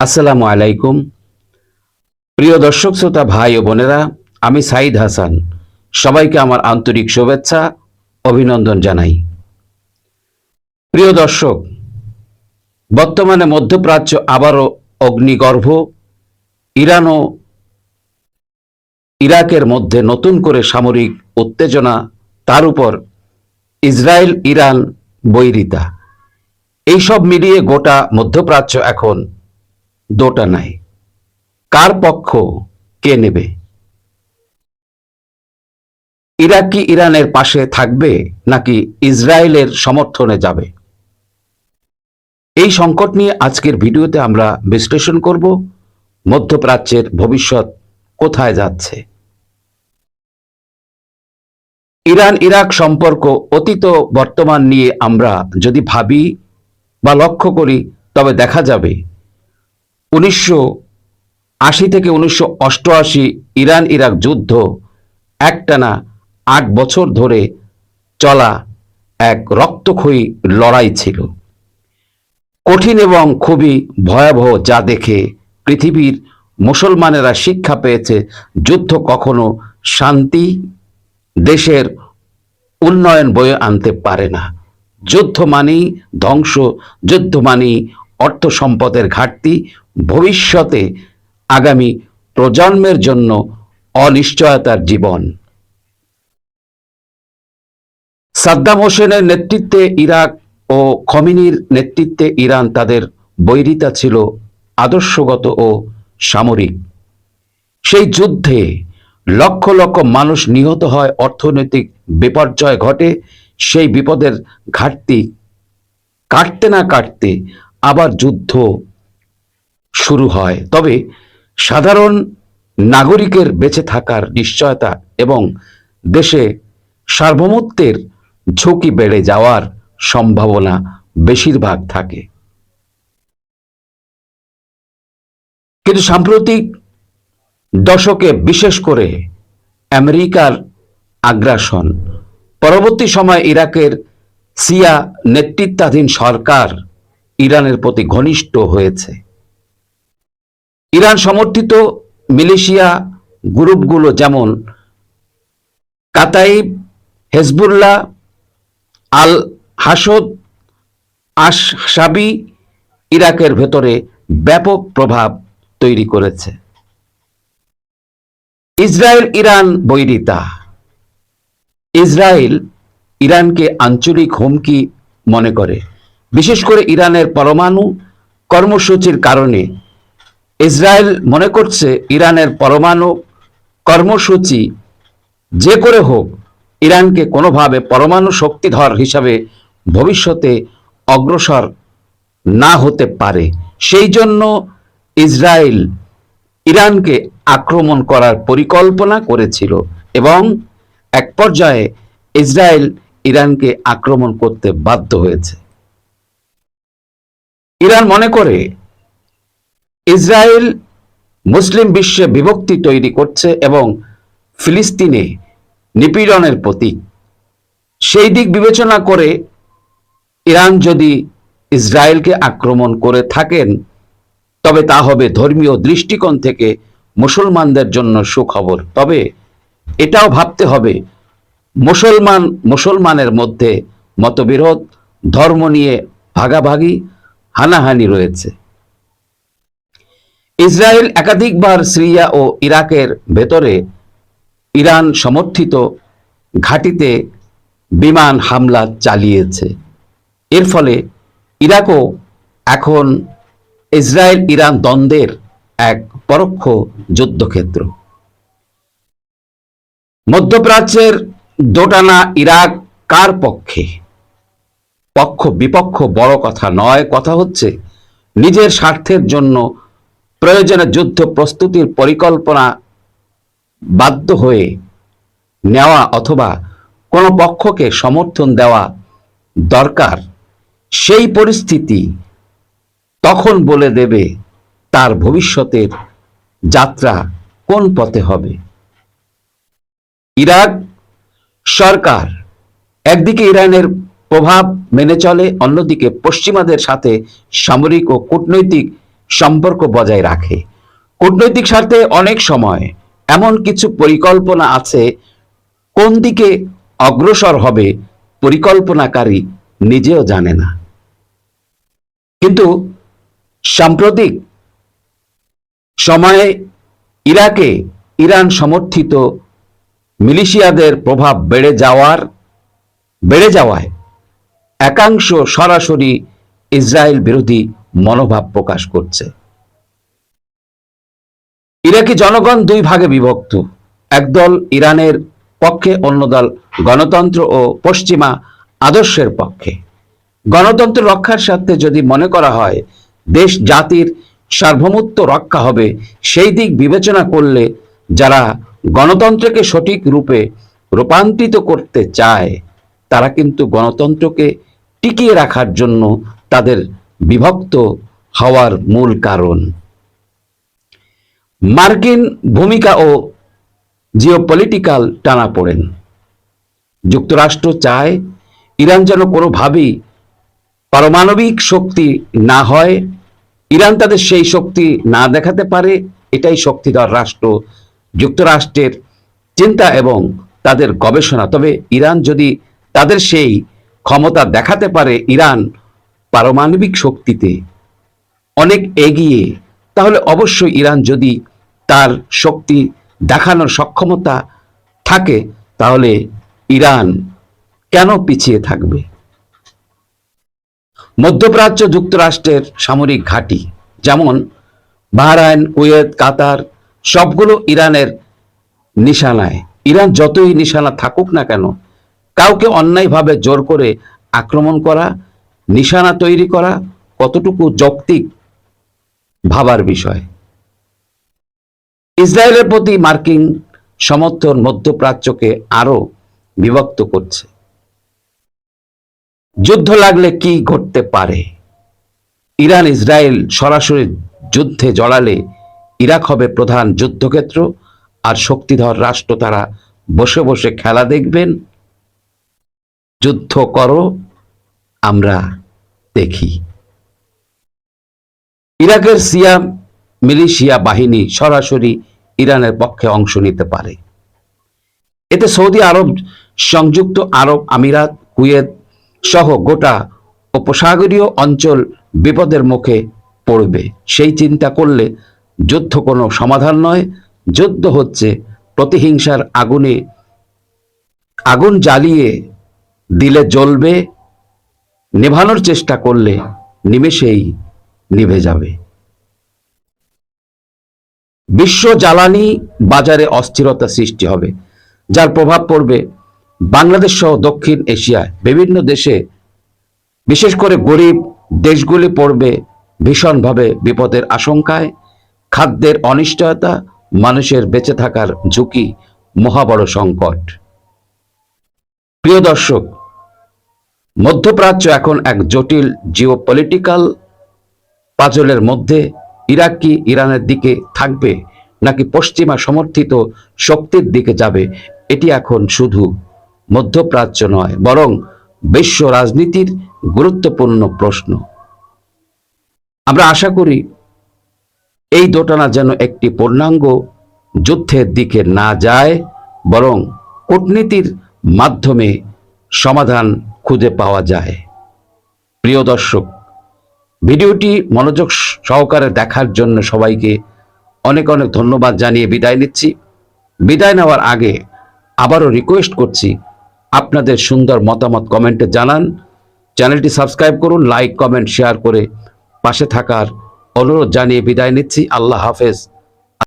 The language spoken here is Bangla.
আসসালামু আলাইকুম। প্রিয় দর্শক, শ্রোতা, ভাই ও বোনেরা, আমি সাইদ হাসান। সবাইকে আমার আন্তরিক শুভেচ্ছা, অভিনন্দন জানাই। প্রিয় দর্শক, বর্তমানে মধ্যপ্রাচ্য আবারও অগ্নিগর্ভ। ইরান ও ইরাকের মধ্যে নতুন করে সামরিক উত্তেজনা, তার উপর ইসরায়েল ইরান বৈরিতা। এইসব মিলিয়ে গোটা মধ্যপ্রাচ্য এখন দোটা নাই। কার পক্ষ কে নেবে? ইরাক কি ইরানের পাশে থাকবে নাকি ইসরায়েলের সমর্থনে যাবে? এই সংকট নিয়ে আজকের ভিডিওতে আমরা বিশ্লেষণ করব, মধ্যপ্রাচ্যের ভবিষ্যৎ কোথায় যাচ্ছে। ইরান ইরাক সম্পর্ক অতীত, বর্তমান নিয়ে আমরা যদি ভাবি বা লক্ষ্য করি, তবে দেখা যাবে উনিশশো আশি থেকে উনিশশো অষ্টআশি ইরান ইরাক যুদ্ধ একটানা আট বছর ধরে চলা এক রক্তক্ষয়ী লড়াই ছিল। কঠিন এবং খুবই ভয়াবহ যা দেখে পৃথিবীর মুসলমানেরা শিক্ষা পেয়েছে যুদ্ধ কখনো শান্তি দেশের উন্নয়ন বয়ে আনতে পারে না। যুদ্ধ মানেই ধ্বংস, যুদ্ধ মানেই অর্থ সম্পদের ঘাটতি ভবিষ্যতে আগামী প্রজন্মের জন্য অনিশ্চয়তার জীবন। সাদ্দাম হোসেনের নেতৃত্বে ইরাক ও খমিনির নেতৃত্বে ইরান তাদের বৈরিতা ছিল আদর্শগত ও সামরিক। সেই যুদ্ধে লক্ষ লক্ষ মানুষ নিহত হয়, অর্থনৈতিক বিপর্যয় ঘটে, সেই বিপদের ঘাটতি কাটতে না কাটতে আবার যুদ্ধ শুরু হয়। তবে সাধারণ নাগরিকের বেঁচে থাকার নিশ্চয়তা এবং দেশে সার্বভৌমত্বের ঝুঁকি বেড়ে যাওয়ার সম্ভাবনা বেশিরভাগ থাকে। কিন্তু সাম্প্রতিক দশকে বিশেষ করে আমেরিকার আগ্রাসন, পরবর্তী সময় ইরাকের সিয়া নেতৃত্বাধীন সরকার ইরানের প্রতি ঘনিষ্ঠ হয়েছে। ইরান সমর্থিত মিলিশিয়া গ্রুপগুলো যেমন কাতাইব, হেজবুল্লাহ আল হাসদ আশাবি ইরাকের ভেতরে ব্যাপক প্রভাব তৈরি করেছে। Israel, Iran বৈরিতা। ইসরায়েল ইরানকে আঞ্চলিক হুমকি মনে করে। বিশেষ করে ইরানের পরমাণু কর্মসূচির কারণে। ইসরায়েল মনে করছে ইরানের পরমাণু কর্মসূচি যে করে হোক, ইরানকে কোনোভাবে পরমাণু শক্তিধর হিসাবে ভবিষ্যতে অগ্রসর না হতে পারে। সেই জন্য ইসরায়েল ইরানকে আক্রমণ করার পরিকল্পনা করেছিল এবং এক পর্যায়ে ইসরায়েল ইরানকে আক্রমণ করতে বাধ্য হয়েছে। ইরান মনে করে ইসরায়েল মুসলিম বিশ্বে বিভক্তি তৈরি করছে এবং ফিলিস্তিনে নিপীড়নের প্রতীক। সেই দিক বিবেচনা করে ইরান যদি ইসরায়েলকে আক্রমণ করে থাকেন, তবে তা হবে ধর্মীয় দৃষ্টিকোণ থেকে মুসলমানদের জন্য সুখবর। তবে এটাও ভাবতে হবে, মুসলমান, মুসলমানের মধ্যে মতবিরোধ, ধর্ম নিয়ে ভাগাভাগি হানাহানি রয়েছে। ইসরায়েল একাধিকবার সিরিয়া ও ইরাকের ভেতরে ইরান সমর্থিত ঘাটিতে বিমান হামলা চালিয়েছে। এর ফলে ইরাকও এখন ইসরায়েল ইরান দ্বন্দ্বের এক পরোক্ষ যুদ্ধক্ষেত্র। মধ্যপ্রাচ্যের দোটানা ইরাক কার পক্ষে? পক্ষ বিপক্ষ বড় কথা নয়। কথা হচ্ছে, নিজের স্বার্থের জন্য প্রয়োজনে যুদ্ধ প্রস্তুতির পরিকল্পনা বাধ্য হয়ে নেওয়া অথবা কোনো পক্ষকে সমর্থন দেওয়া দরকার, সেই পরিস্থিতি তখন বলে দেবে তার ভবিষ্যতের যাত্রা কোন পথে হবে। ইরাক সরকার, একদিকে ইরানের প্রভাব মেনে চলে, অন্যদিকে পশ্চিমাদের সাথে সামরিক ও কূটনৈতিক সম্পর্ক বজায় রাখে। কূটনৈতিক স্বার্থে অনেক সময় এমন কিছু পরিকল্পনা আছে, কোন দিকে অগ্রসর হবে পরিকল্পনাকারী নিজেও জানে না। কিন্তু সাম্প্রতিক সময়ে ইরাকে ইরান সমর্থিত মিলিশিয়াদের প্রভাব বেড়ে যাওয়ার, বেড়ে যাওয়ায় একাংশ সরাসরি ইসরায়েল বিরোধী মনোভাব প্রকাশ করছে। ইরাকি জনগণ দুই ভাগে বিভক্ত। একদল ইরানের পক্ষে, অন্য দল গণতন্ত্র ও পশ্চিমা আদর্শের পক্ষে। গণতন্ত্র রক্ষার স্বার্থে যদি মনে করা হয়, দেশ জাতির সার্বভৌমত্ব রক্ষা হবে, সেই দিক বিবেচনা করলে যারা গণতন্ত্রকে সঠিক রূপে রূপান্তরিত করতে চায়, তারা কিন্তু গণতন্ত্রকে টিকিয়ে রাখার জন্য তাদের বিভক্ত হওয়ার মূল কারণ। মার্কিন ভূমিকা ও জিওপলিটিক্যাল টানাপোড়েন যুক্তরাষ্ট্র চায় ইরান যেন কোনোভাবেই পারমাণবিক শক্তি না হয়, ইরান তাদের সেই শক্তি না দেখাতে পারে, এটাই শক্তিধর রাষ্ট্র। যুক্তরাষ্ট্রের চিন্তা এবং তাদের গবেষণা, তবে ইরান যদি তাদের সেই ক্ষমতা দেখাতে পারে ইরান পারমাণবিক শক্তিতে অনেক এগিয়ে, তাহলে অবশ্যই ইরান যদি তার শক্তি দেখানোর সক্ষমতা থাকে, তাহলে ইরান কেন পিছিয়ে থাকবে? মধ্যপ্রাচ্য যুক্তরাষ্ট্রের সামরিক ঘাঁটি, যেমন বাহরাইন, কুয়েত, কাতার, সবগুলো ইরানের নিশানায়। ইরান যতই নিশানা থাকুক না কেন কাউকে অন্যায়ভাবে জোর করে আক্রমণ করা, নিশানা তৈরি করা কতটুকু যৌক্তিক ভাবার বিষয়। ইসরায়েলের প্রতি মার্কিন সমর্থন মধ্যপ্রাচ্যকে আরও বিভক্ত করছে। যুদ্ধ লাগলে কি ঘটতে পারে? ইরান, ইসরায়েল সরাসরি যুদ্ধে জড়ালে ইরাক হবে প্রধান যুদ্ধক্ষেত্র, আর শক্তিধর রাষ্ট্র তারা বসে বসে খেলা দেখবেন যুদ্ধ করো, আমরা দেখি। ইরাকের সিয়া মিলিশিয়া বাহিনী সরাসরি ইরানের পক্ষে অংশ নিতে পারে। এতে সৌদি আরব, সংযুক্ত আরব আমিরাত, কুয়েত সহ গোটা উপসাগরীয় অঞ্চল বিপদের মুখে পড়বে। সেই চিন্তা করলে যুদ্ধ কোনো সমাধান নয়। যুদ্ধ হচ্ছে প্রতিহিংসার আগুনে, আগুন জ্বালিয়ে দিলে জ্বলবে, নেভানোর চেষ্টা করলে নিমেষেই নিভে যাবে। বিশ্ব জ্বালানি বাজারে অস্থিরতা সৃষ্টি হবে, যার প্রভাব পড়বে বাংলাদেশ সহ দক্ষিণ এশিয়ায়। বিভিন্ন দেশে, বিশেষ করে গরিব দেশগুলি পড়বে ভীষণভাবে বিপদের আশঙ্কায়। খাদ্যের অনিশ্চয়তা, মানুষের বেঁচে থাকার ঝুঁকি মহাবড় সংকট। প্রিয় দর্শক মধ্যপ্রাচ্য এখন এক জটিল জিও পলিটিক্যাল পাজলের মধ্যে। ইরাক কি ইরানের দিকে থাকবে, নাকি পশ্চিমা সমর্থিত শক্তির দিকে যাবে? এটি এখন শুধু মধ্যপ্রাচ্য নয়, বরং বিশ্ব রাজনীতির গুরুত্বপূর্ণ প্রশ্ন। আমরা আশা করি এই দোটানা যেন একটি পূর্ণাঙ্গ যুদ্ধের দিকে না যায়, বরং কূটনীতির মাধ্যমে সমাধান খুঁজে পাওয়া যায়। প্রিয় দর্শক, ভিডিওটি মনোযোগ সহকারে দেখার জন্য সবাইকে অনেক অনেক ধন্যবাদ জানিয়ে বিদায় নিচ্ছি। বিদায় নেওয়ার আগে আবারও রিকোয়েস্ট করছি আপনাদের সুন্দর মতামত কমেন্টে জানান। চ্যানেলটি সাবস্ক্রাইব করুন লাইক কমেন্ট শেয়ার করে পাশে থাকার অনুরোধ জানিয়ে বিদায় নিচ্ছি। আল্লাহ হাফেজ।